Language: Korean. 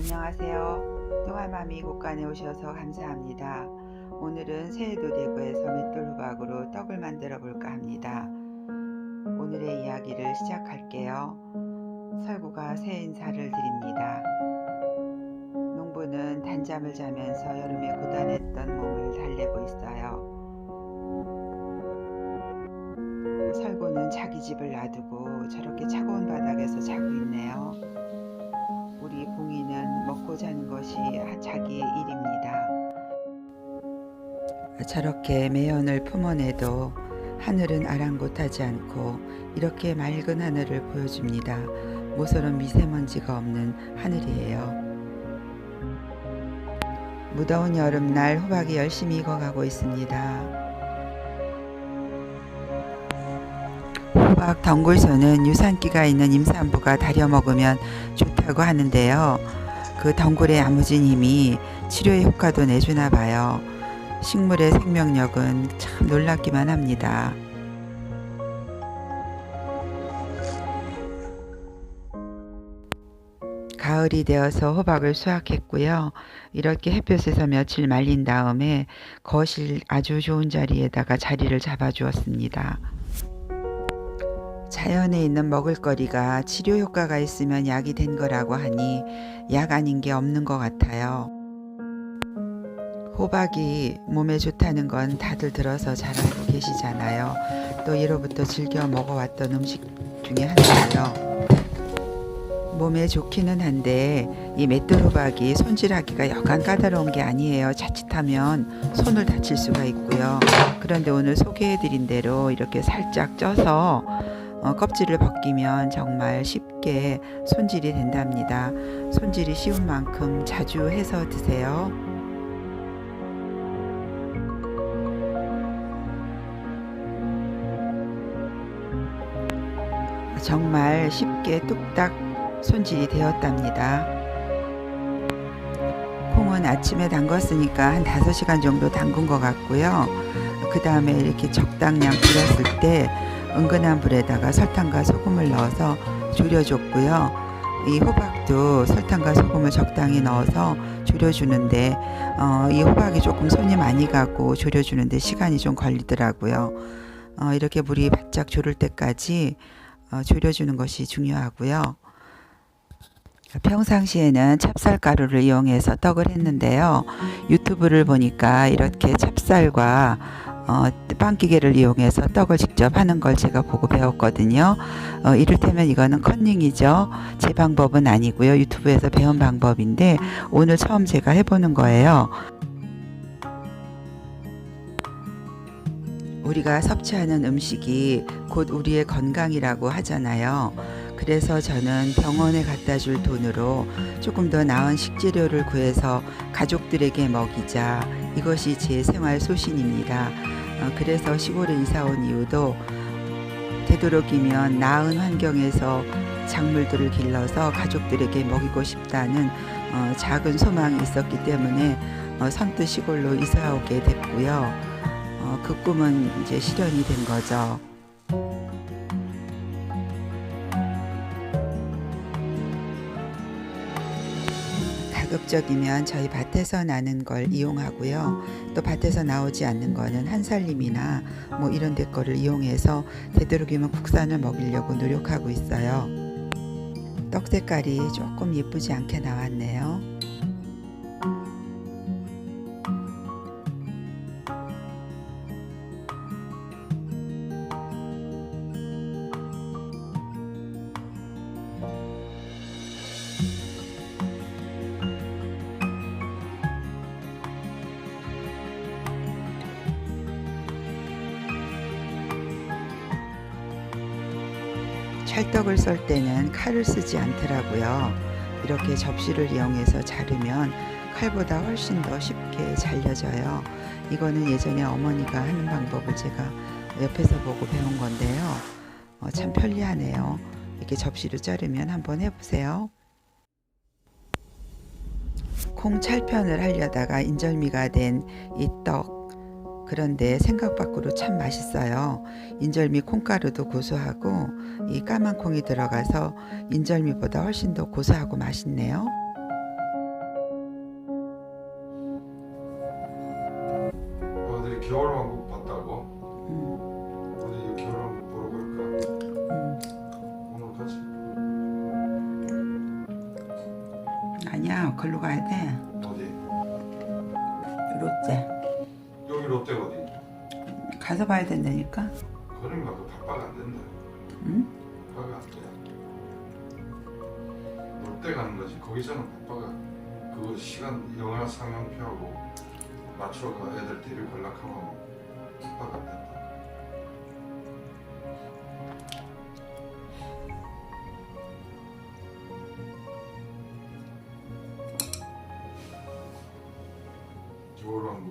안녕하세요. 동아마미 곳간에 오셔서 감사합니다. 오늘은 새해도 대구에서 맷돌 호박으로 떡을 만들어 볼까 합니다. 오늘의 이야기를 시작할게요. 설구가 새해 인사를 드립니다. 농부는 단잠을 자면서 여름에 고단했던 몸을 달래고 있어요. 설구는 자기 집을 놔두고 저렇게 차가운 바닥에서 자고 있네요. 우리 봉이는 먹고 자는 것이 자기의 일입니다. 저렇게 매연을 품어내도 하늘은 아랑곳하지 않고 이렇게 맑은 하늘을 보여줍니다. 모서는 미세먼지가 없는 하늘이에요. 무더운 여름날 호박이 열심히 익어가고 있습니다. 호박 덩굴소는 유산기가 있는 임산부가 다려 먹으면 좋다고 하는데요. 그 덩굴의 야무진 힘이 치료의 효과도 내주나 봐요. 식물의 생명력은 참 놀랍기만 합니다. 가을이 되어서 호박을 수확했고요. 이렇게 햇볕에서 며칠 말린 다음에 거실 아주 좋은 자리에다가 자리를 잡아 주었습니다. 자연에 있는 먹을거리가 치료 효과가 있으면 약이 된 거라고 하니 약 아닌 게 없는 것 같아요. 호박이 몸에 좋다는 건 다들 들어서 잘 알고 계시잖아요. 또 예로부터 즐겨 먹어왔던 음식 중에 하나예요. 몸에 좋기는 한데 이 맷돌 호박이 손질하기가 여간 까다로운 게 아니에요. 자칫하면 손을 다칠 수가 있고요. 그런데 오늘 소개해드린 대로 이렇게 살짝 쪄서 어, 껍질을 벗기면 정말 쉽게 손질이 된답니다. 손질이 쉬운 만큼 자주 해서 드세요. 정말 쉽게 뚝딱 손질이 되었답니다. 콩은 아침에 담갔으니까 한 5시간 정도 담근 것 같고요. 그 다음에 이렇게 적당량 불었을 때 은근한 불에다가 설탕과 소금을 넣어서 졸여줬고요. 이 호박도 설탕과 소금을 적당히 넣어서 졸여주는데 어, 이 호박이 조금 손이 많이 가고 졸여주는데 시간이 좀 걸리더라고요. 어, 이렇게 물이 바짝 졸을 때까지 어, 졸여주는 것이 중요하고요. 평상시에는 찹쌀가루를 이용해서 떡을 했는데요. 유튜브를 보니까 이렇게 찹쌀과 어, 빵기계를 이용해서 떡을 직접 하는 걸 제가 보고 배웠거든요. 어, 이를테면 이거는 컨닝이죠. 제 방법은 아니고요. 유튜브에서 배운 방법인데 오늘 처음 제가 해보는 거예요. 우리가 섭취하는 음식이 곧 우리의 건강이라고 하잖아요. 그래서 저는 병원에 갖다 줄 돈으로 조금 더 나은 식재료를 구해서 가족들에게 먹이자 이것이 제 생활 소신입니다. 어, 그래서 시골에 이사 온 이유도 되도록이면 나은 환경에서 작물들을 길러서 가족들에게 먹이고 싶다는 어, 작은 소망이 있었기 때문에 어, 선뜻 시골로 이사 오게 됐고요. 어, 그 꿈은 이제 실현이 된 거죠. 가급적이면 저희 밭에서 나는 걸 이용하고요. 또 밭에서 나오지 않는 거는 한살림이나 뭐 이런 데 거를 이용해서 되도록이면 국산을 먹이려고 노력하고 있어요. 떡 색깔이 조금 예쁘지 않게 나왔네요. 찰떡을 썰 때는 칼을 쓰지 않더라고요. 이렇게 접시를 이용해서 자르면 칼보다 훨씬 더 쉽게 잘려져요. 이거는 예전에 어머니가 하는 방법을 제가 옆에서 보고 배운 건데요. 어, 참 편리하네요. 이렇게 접시를 자르면 한번 해보세요. 콩 찰편을 하려다가 인절미가 된 이 떡. 그런데 생각 밖으로 참 맛있어요. 인절미 콩가루도 고소하고 이 까만 콩이 들어가서 인절미보다 훨씬 더 고소하고 맛있네요. 아, 내 겨울 왕국 봤다고? 음. 근데 이 겨울 왕국 보러 갈까? 음. 오늘 가지? 아니야, 걸로 가야 돼. 어디? 롯데. 가서 봐야 된다니까. 그런 거고 바빠가 안 된다. 응? 바빠가 안 돼. 놀때 가는 거지. 거기서는 바빠가 그 시간 영화 상영표하고 맞춰가 애들 데리고 연락하고 바빠가 안 된다. 요런